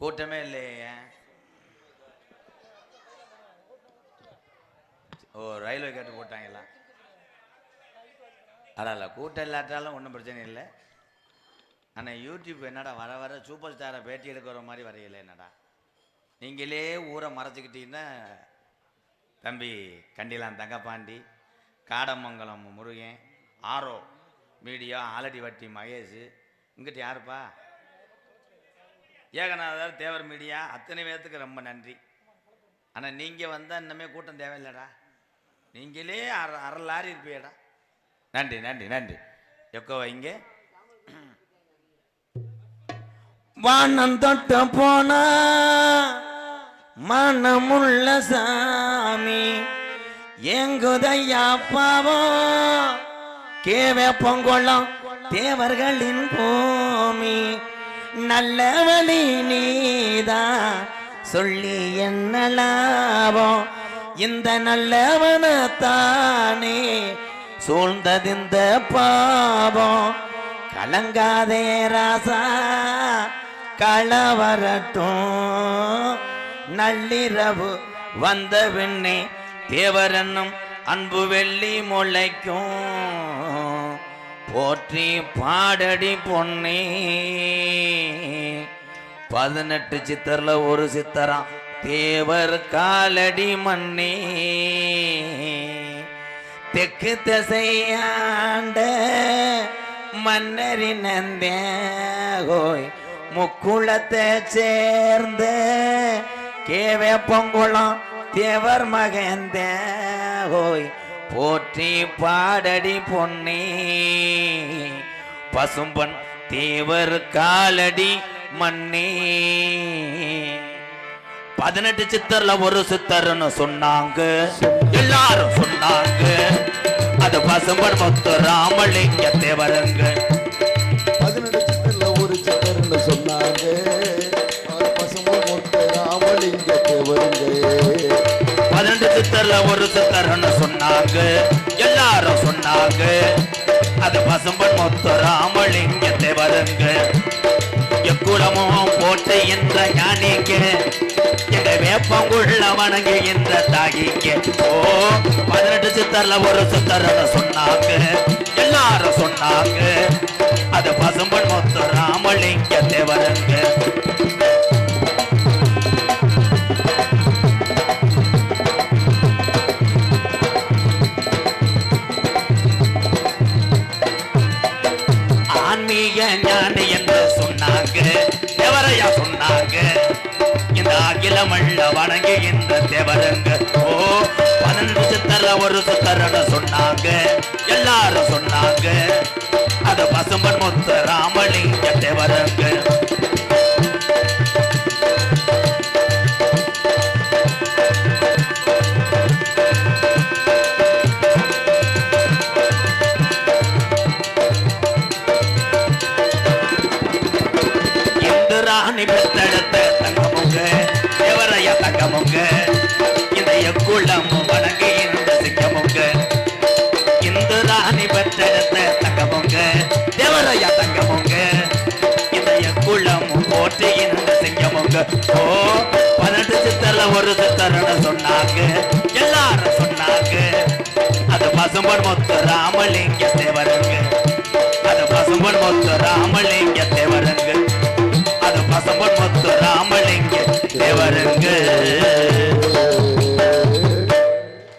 கூட்டமே இல்லையே. ஓ ரயில்வே கேட்டு போட்டாங்களா? அடல கூட்டம் இல்லாட்டாலும் ஒன்றும் பிரச்சனை இல்லை. ஆனால் யூடியூப் என்னடா வர வர சூப்பர் ஸ்டாரை பேட்டி எடுக்கிற மாதிரி வரையில என்னடா? நீங்களே ஊரை மறைச்சிக்கிட்டீங்கன்னா தம்பி கண்டிலாம் தங்கப்பாண்டி காடமங்கலம் முருகன் ஆரோ மீடியா ஆலடி வட்டி மகேஷ் இங்கிட்ட யாருப்பா? ஏகநாதர் தேவர் மீடியா அத்தனை பேர்த்துக்கு ரொம்ப நன்றி. ஆனால் நீங்கள் வந்தால் இன்னமே கூட்டம் தேவையில்லடா. நீங்களே அற அரை லாரி இருப்பீடா நன்றி நன்றி நன்றி. எக்கோ வைங்க. வானம் தொட்ட போன மனமுள்ள சாமி எங்குதையா பாவம் கேவே பொங்கொள்ளம் தேவர்களின் பூமி. நல்ல வழி நீதான் சொல்லி என்ன லாபம்? இந்த நல்லவனத்தானே சூழ்ந்தது இந்த பாவம் கலங்காதே ராசா களவரட்டும். நள்ளிரவு வந்த பின்னே தேவரன்னும் அன்பு வெள்ளி முளைக்கும். போற்றி பாடடி பொன்னே. பதினெட்டு சித்தர்ல ஒரு சித்தரா தேவர் காலடி மண்ணே தெற்கு திசையாண்ட மன்னரின் நந்தேகோய். முக்குளத்தை சேர்ந்த கேவே பொங்குளம் தேவர் மகந்தேகோய். போற்றி பாடடி பொன்னே. பசும்பன் தேவர் காலடி மண்ணே பதினெட்டு சித்தர்ல ஒரு சித்தர்னு சொன்னாங்க. எல்லாரும் சொன்னாங்க. அது பசும்பன் முத்து ராமலிங்க தேவருங்க. பதினெட்டு சித்தர்ல ஒரு சித்தர்னு சொன்னாங்க. பசும்பன் மொத்த முத்து ராமலிங்க தேவருங்க. சித்தர்ல ஒரு சித்தர்னு சொன்னாங்க. எல்லாரும் சொன்னாங்க. அது பசும்பன் மொத்த ராமலிங்கத்தை வருங்க. எக்குளமும் போட்டு என்ற யானைக்கு எங்க வேப்பங்குள்ள வணங்கு என்ற தாகிங்க ஓ பதினெட்டு சித்தர்ல ஒரு சித்தர்னு சொன்னாங்க. எல்லாரும் சொன்னாங்க. அது பசும்பன் மொத்த ராமலிங்கத்தை வருங்க. ஆன்மீக ஞானி என்று சொன்னாங்க. எவரையா சொன்னாங்க? இந்த அகிலமல்ல வணங்கி இந்த தேவரங்க. ஓ பன்னெண்டு சித்தர ஒரு சித்தர்னு சொன்னாங்க. எல்லாரும் சொன்னாங்க. அது பசும்பன் முத்து ராமலிங்க தேவரங்க. ராணி பெத்தெடுத்த தங்கமுங்க எவரையா தங்கமுங்க? இந்த எக்குளம் வணங்கி இந்த சிங்கமுங்க. இந்து ராணி பெத்தெடுத்த தங்கமுங்க எவரையா தங்கமுங்க? இந்த எக்குளம் போட்டு இந்த சிங்கமுங்க. ஓ பதினெட்டு சித்தர்ல ஒரு சித்தர்னு சொன்னாங்க எல்லாரும் சொன்னாங்க. அது பசும்பன் மொத்த ராமலிங்க பாருங்கள்